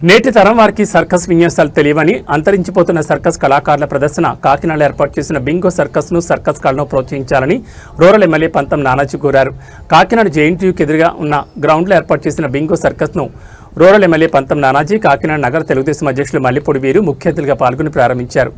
నేటి తరం వారికి సర్కస్ విన్యాసాలు తెలియవని అంతరించిపోతున్న సర్కస్ కళాకారుల ప్రదర్శన కాకినాడలో ఏర్పాటు చేసిన బింగో సర్కస్ను సర్కస్ కళను ప్రోత్సహించాలని రూరల్ ఎమ్మెల్యే పంతం నానాజీ కోరారు. కాకినాడ జేఎన్టీయూకి ఎదురుగా ఉన్న గ్రౌండ్లో ఏర్పాటు చేసిన బింగో సర్కస్ను రూరల్ ఎమ్మెల్యే పంతం నానాజీ కాకినాడ నగర తెలుగుదేశం అధ్యక్షులు మల్లెపూడి వీరు ముఖ్య అతిథిగా పాల్గొని ప్రారంభించారు.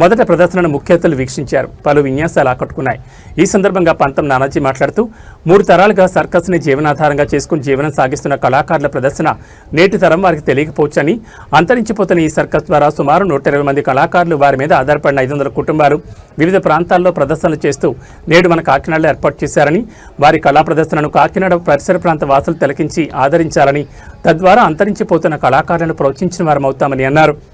మొదట ప్రదర్శనను ముఖ్యతలు వీక్షించారు. పలు విన్యాసాలు ఆకట్టుకున్నాయి. ఈ సందర్భంగా పంతం నానాజీ మాట్లాడుతూ మూడు తరాలుగా సర్కస్ని జీవనాధారంగా చేసుకుని జీవనం సాగిస్తున్న కళాకారుల ప్రదర్శన నేటి తరం వారికి తెలియకపోవచ్చని అంతరించిపోతున్న ఈ సర్కస్ ద్వారా సుమారు నూట ఇరవై మంది కళాకారులు వారి మీద ఆధారపడిన ఐదు వందల కుటుంబాలు వివిధ ప్రాంతాల్లో ప్రదర్శనలు చేస్తూ నేడు మన కాకినాడలో ఏర్పాటు చేశారని వారి కళా ప్రదర్శనను కాకినాడ పరిసర ప్రాంత వాసులు తిలకించి ఆదరించాలని తద్వారా అంతరించిపోతున్న కళాకారులను ప్రోత్సహించిన వారమవుతామని అన్నారు.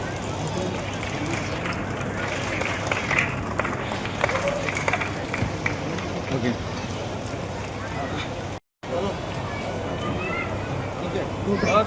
ప్రా-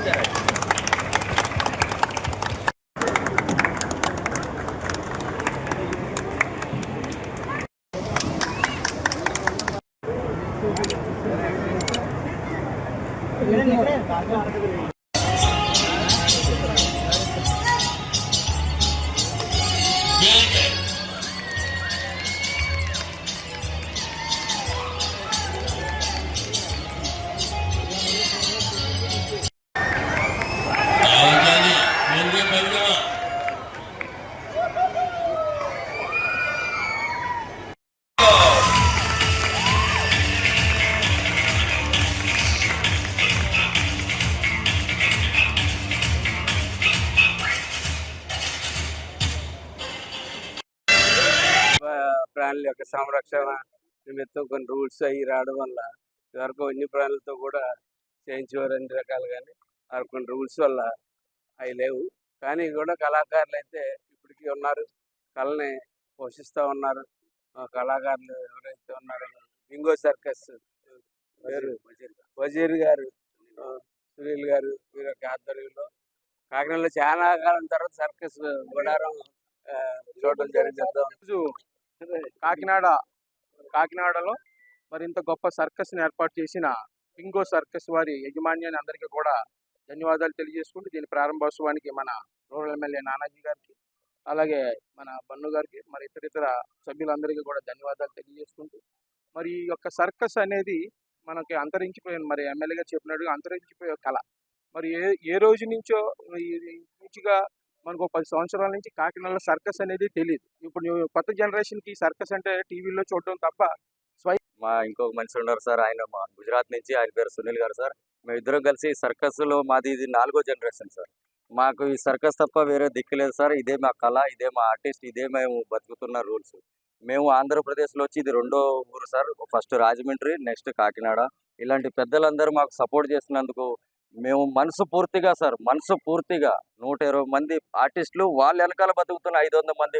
ప్రాణుల యొక్క సంరక్షణ నిమిత్తం కొన్ని రూల్స్ అవి రావడం వల్ల ఇదివరకు వన్య ప్రాణులతో కూడా చేయించేవారు అన్ని రకాలు కానీ ఆ కొన్ని రూల్స్ వల్ల అవి లేవు. కానీ కూడా కళాకారులు అయితే ఇప్పటికీ ఉన్నారు. కళని పోషిస్తూ ఉన్నారు. ఆ కళాకారులు ఎవరైతే ఉన్నారో బింగో సర్కస్ పేరు వజీర్ గారు సునీల్ గారు వీరి యొక్క ఆధ్వర్యంలో. కాకినాడలో చాలా కాలం తర్వాత సర్కస్ గుడారం ఆ, చూడడం జరిగింది. కాకినాడ కాకినాడలో మరి ఇంత గొప్ప సర్కస్ని ఏర్పాటు చేసిన పింగో సర్కస్ వారి యజమాన్యాన్ని అందరికీ కూడా ధన్యవాదాలు తెలియజేసుకుంటూ దీని ప్రారంభోత్సవానికి మన రూరల్ ఎమ్మెల్యే నానాజీ గారికి అలాగే మన బన్ను గారికి మరి ఇతర ఇతర సభ్యులందరికీ కూడా ధన్యవాదాలు తెలియజేసుకుంటూ మరి ఈ యొక్క సర్కస్ అనేది మనకి అంతరించిపోయిన మరి ఎమ్మెల్యే గారు చెప్పినట్టుగా అంతరించిపోయే కళ మరి ఏ ఏ రోజు నుంచో ఇది నుంచిగా మనకు ఒక పది సంవత్సరాల నుంచి కాకినాడలో సర్కస్ అనేది తెలియదు ఇప్పుడు కొత్త జనరేషన్కి సర్కస్ అంటే టీవీలో చూడడం తప్ప మా ఇంకొక మనిషి ఉన్నారు సార్ ఆయన మా గుజరాత్ నుంచి ఆయన పేరు సునీల్ గారు సార్. మేము ఇద్దరం కలిసి సర్కస్లో మాది ఇది నాలుగో జనరేషన్ సార్. మాకు ఈ సర్కస్ తప్ప వేరే దిక్కు లేదు సార్. ఇదే మా కళ ఇదే మా ఆర్టిస్ట్ ఇదే మేము బతుకుతున్న రూల్స్. మేము ఆంధ్రప్రదేశ్లో వచ్చి ఇది రెండో ఊరు sir. First Rajahmundry next Kakinada. ఇలాంటి పెద్దలందరూ మాకు సపోర్ట్ చేసినందుకు మేము మనసు పూర్తిగా సార్ మనసు పూర్తిగా. నూట ఇరవై మంది ఆర్టిస్టులు వాళ్ళ వెనకాల బతుకుతున్న ఐదు వందల మంది